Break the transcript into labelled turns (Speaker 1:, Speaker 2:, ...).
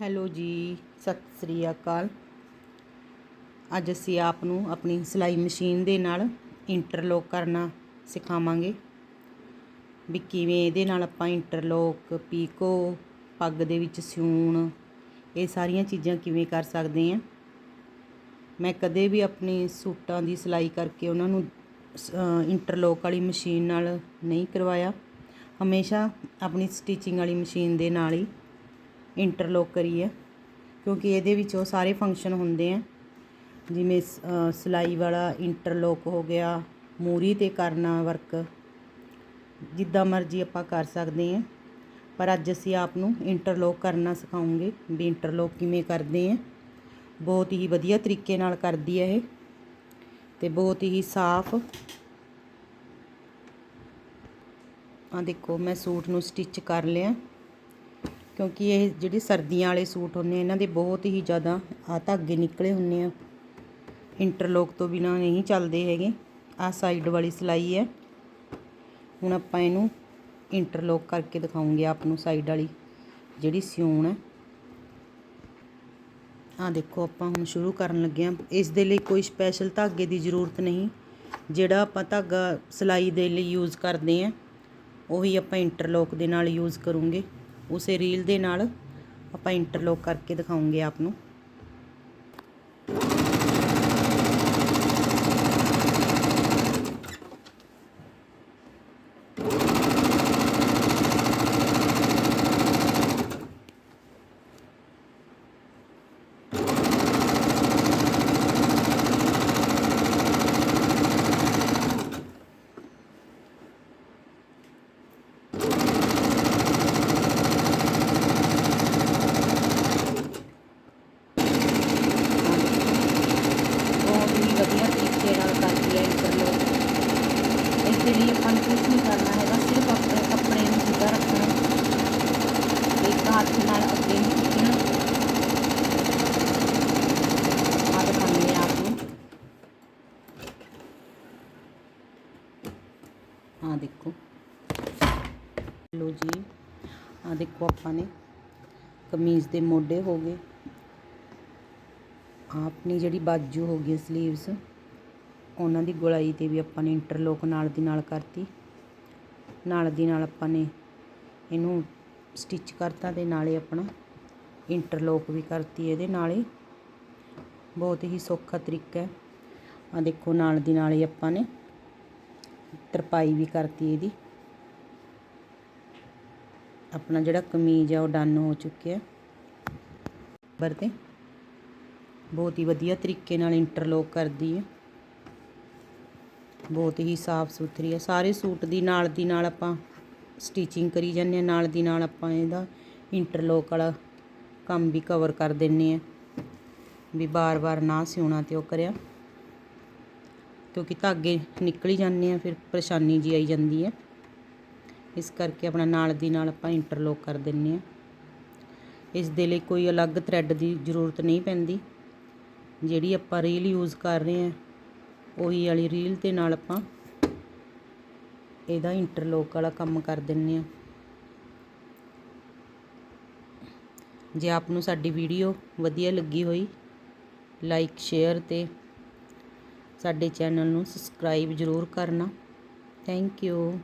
Speaker 1: Hello ਜੀ, ਸਤਿ ਸ੍ਰੀ ਅਕਾਲ। ਅੱਜ ਅਸੀਂ ਆਪ ਨੂੰ ਆਪਣੀ ਸਿਲਾਈ ਮਸ਼ੀਨ ਦੇ ਨਾਲ ਇੰਟਰਲੋਕ ਕਰਨਾ ਸਿਖਾਵਾਂਗੇ। ਵੀ ਕਿਵੇਂ ਇਹਦੇ ਨਾਲ ਆਪਾਂ ਇੰਟਰਲੋਕ ਪੀਕੋ, ਪੱਗ ਦੇ ਵਿੱਚ ਸਿਊਣ, ਇਹ ਸਾਰੀਆਂ ਚੀਜ਼ਾਂ ਕਿਵੇਂ ਕਰ ਸਕਦੇ ਹਾਂ। ਮੈਂ ਕਦੇ ਵੀ ਆਪਣੇ ਸੂਟਾਂ ਦੀ ਸਿਲਾਈ ਕਰਕੇ ਉਹਨਾਂ ਨੂੰ ਇੰਟਰਲੋਕ ਵਾਲੀ ਮਸ਼ੀਨ ਨਾਲ ਨਹੀਂ ਕਰਵਾਇਆ। ਹਮੇਸ਼ਾ ਆਪਣੀ ਸਟਿਚਿੰਗ ਵਾਲੀ ਮਸ਼ੀਨ ਦੇ ਨਾਲ ਹੀ ਇੰਟਰਲੋਕ ਕਰੀ ਹੈ ਕਿਉਂਕਿ ਇਹਦੇ ਵਿੱਚ ਉਹ ਸਾਰੇ ਫੰਕਸ਼ਨ ਹੁੰਦੇ ਆ। ਜਿਵੇਂ ਸਿਲਾਈ ਵਾਲਾ ਇੰਟਰਲੋਕ ਹੋ ਗਿਆ, ਮੂਰੀ ਤੇ ਕਰਨਾ ਵਰਕ ਜਿੱਦਾਂ ਮਰਜ਼ੀ ਆਪਾਂ ਕਰ ਸਕਦੇ ਹਾਂ ਪਰ ਅੱਜ ਅਸੀਂ ਆਪ ਨੂੰ ਇੰਟਰਲੋਕ ਕਰਨਾ ਸਿਖਾਉਂਗੇ, ਵੀ ਇੰਟਰਲੋਕ ਕਿਵੇਂ ਕਰਦੇ ਆ। ਬਹੁਤ ਹੀ ਵਧੀਆ ਤਰੀਕੇ ਨਾਲ ਕਰਦੀ ਹੈ ਇਹ, ਤੇ ਬਹੁਤ ਹੀ ਸਾਫ਼। ਆ ਦੇਖੋ, ਮੈਂ ਸੂਟ ਨੂੰ ਸਟਿਚ ਕਰ ਲਿਆ। ਕਿਉਂਕਿ ਇਹ ਜਿਹੜੇ ਸਰਦੀਆਂ ਵਾਲੇ ਸੂਟ ਹੁੰਦੇ ਇਹਨਾਂ ਦੇ ਬਹੁਤ ਹੀ ਜ਼ਿਆਦਾ ਆ ਧਾਗੇ ਨਿਕਲੇ ਹੁੰਦੇ ਆ। ਇੰਟਰਲੋਕ ਤੋਂ ਬਿਨਾ ਨਹੀਂ ਚੱਲਦੇ ਹੈਗੇ। ਆ ਸਾਈਡ ਵਾਲੀ ਸਿਲਾਈ ਹੈ। ਹੁਣ ਆਪਾਂ ਇਹਨੂੰ ਇੰਟਰਲੋਕ ਕਰਕੇ ਦਿਖਾਉਂਗੇ ਆਪ ਨੂੰ ਸਾਈਡ ਵਾਲੀ, ਜਿਹੜੀ ਸਿਉਣ ਹੈ। ਆ ਦੇਖੋ ਆਪਾਂ ਹੁਣ ਸ਼ੁਰੂ ਕਰਨ ਲੱਗੇ ਆ ਇਸ ਦੇ ਲਈ ਕੋਈ ਸਪੈਸ਼ਲ ਧਾਗੇ ਦੀ ਜ਼ਰੂਰਤ ਨਹੀਂ। ਜਿਹੜਾ ਆਪਾਂ ਧਾਗਾ ਸਿਲਾਈ ਦੇ ਲਈ ਯੂਜ਼ ਕਰਦੇ ਆ ਉਹੀ ਆਪਾਂ ਇੰਟਰਲੋਕ ਦੇ ਨਾਲ ਯੂਜ਼ ਕਰੂੰਗੇ। ਉਸੇ ਰੀਲ ਦੇ ਨਾਲ ਆਪਾਂ ਇੰਟਰਲੋਕ ਕਰਕੇ ਦਿਖਾਉਂਗੇ ਆਪ ਨੂੰ ਬਹੁਤ ਹੀ ਵਧੀਆ ਤਰੀਕੇ ਨਾਲ ਕਰਦੀ ਹੈ ਇੰਟਰਲੋਕ ਇਸ ਦੇ ਲਈ ਆਪਾਂ ਨੂੰ ਕੁਝ ਨਹੀਂ ਕਰਨਾ ਹੈਗਾ ਸਿਰਫ ਆਪਣੇ ਕੱਪੜੇ ਨੂੰ ਸਿੱਧਾ ਰੱਖਣਾ ਇੱਕ ਹੱਥ ਨਾਲ ਅੱਗੇ ਨੂੰ ਖਿੱਚਣਾ ਆ ਦਿਖਾਉਂਦੇ ਹਾਂ ਆਪ ਨੂੰ ਆ ਦੇਖੋ। ਲੋ ਜੀ ਆ ਦੇਖੋ ਆਪਾਂ ਨੇ। ਕਮੀਜ਼ ਦੇ ਮੋਢੇ ਹੋ ਗਏ। ਆਪਣੀ ਜਿਹੜੀ ਬਾਜੂ ਹੋ ਗਈ ਸਲੀਵਸ ਉਹਨਾਂ ਦੀ ਗੋਲਾਈ ਤੇ ਵੀ ਆਪਾਂ ਨੇ ਇੰਟਰਲੋਕ ਨਾਲ ਦੀ ਨਾਲ ਕਰਤੀ। ਨਾਲ ਦੀ ਨਾਲ ਆਪਾਂ ਨੇ ਇਹਨੂੰ ਸਟਿਚ ਕਰਤਾ ਤੇ ਨਾਲੇ ਆਪਣਾ ਇੰਟਰਲੋਕ ਵੀ ਕਰਤੀ ਇਹਦੇ ਨਾਲ। ਹੀ ਬਹੁਤ ਹੀ ਸੌਖਾ ਤਰੀਕਾ ਹੈ। ਆ ਦੇਖੋ, ਨਾਲ ਦੀ ਨਾਲ ਹੀ ਆਪਾਂ ਨੇ ਤਰਪਾਈ ਵੀ ਕਰਤੀ ਇਹਦੀ। ਆਪਣਾ ਜਿਹੜਾ ਕਮੀਜ਼ ਆ, ਉਹ ਡਨ ਹੋ ਚੁੱਕਿਆ। ਬਰ ਤੇ ਬਹੁਤ ਹੀ ਵਧੀਆ ਤਰੀਕੇ ਨਾਲ ਇੰਟਰਲੋਕ ਕਰਦੀ ਹੈ ਬਹੁਤ ਹੀ ਸਾਫ਼ ਸੁਥਰੀ ਹੈ ਸਾਰੇ ਸੂਟ ਦੀ ਨਾਲ ਦੀ ਨਾਲ ਆਪਾਂ ਸਟਿਚਿੰਗ ਕਰੀ ਜਾਂਦੇ ਹਾਂ ਨਾਲ ਦੀ ਨਾਲ ਆਪਾਂ ਇਹਦਾ ਇੰਟਰਲੋਕ ਵਾਲਾ ਕੰਮ ਵੀ ਕਵਰ ਕਰ ਦਿੰਨੇ ਆ। ਵੀ ਬਾਰ-ਬਾਰ ਨਾ ਸਿਉਣਾ ਤੇ ਉਹ ਕਰਿਆ। ਕਿਉਂਕਿ ਧਾਗੇ ਨਿਕਲ ਹੀ ਜਾਂਦੇ ਆ, ਫਿਰ ਪਰੇਸ਼ਾਨੀ ਜੀ ਆਈ ਜਾਂਦੀ ਹੈ ਇਸ ਕਰਕੇ ਆਪਣਾ ਨਾਲ ਦੀ ਨਾਲ ਆਪਾਂ ਇੰਟਰਲੋਕ ਕਰ ਦਿੰਨੇ ਆ। ਇਸ ਦੇ ਲਈ ਕੋਈ ਅਲੱਗ ਥਰੈਡ ਦੀ ਜ਼ਰੂਰਤ ਨਹੀਂ ਪੈਂਦੀ। ਜਿਹੜੀ ਆਪਾਂ ਰੀਲ ਯੂਜ਼ ਕਰ ਰਹੇ ਹਾਂ ਉਹੀ ਵਾਲੀ ਰੀਲ ਦੇ ਨਾਲ ਆਪਾਂ ਇਹਦਾ ਇੰਟਰਲੋਕ ਵਾਲਾ ਕੰਮ ਕਰ ਦਿੰਨੇ ਆ। ਜੇ ਆਪ ਨੂੰ ਸਾਡੀ ਵੀਡੀਓ ਵਧੀਆ ਲੱਗੀ ਹੋਈ ਲਾਈਕ ਸ਼ੇਅਰ ਤੇ ਸਾਡੇ ਚੈਨਲ ਨੂੰ ਸਬਸਕ੍ਰਾਈਬ ਜ਼ਰੂਰ ਕਰਨਾ। Thank you.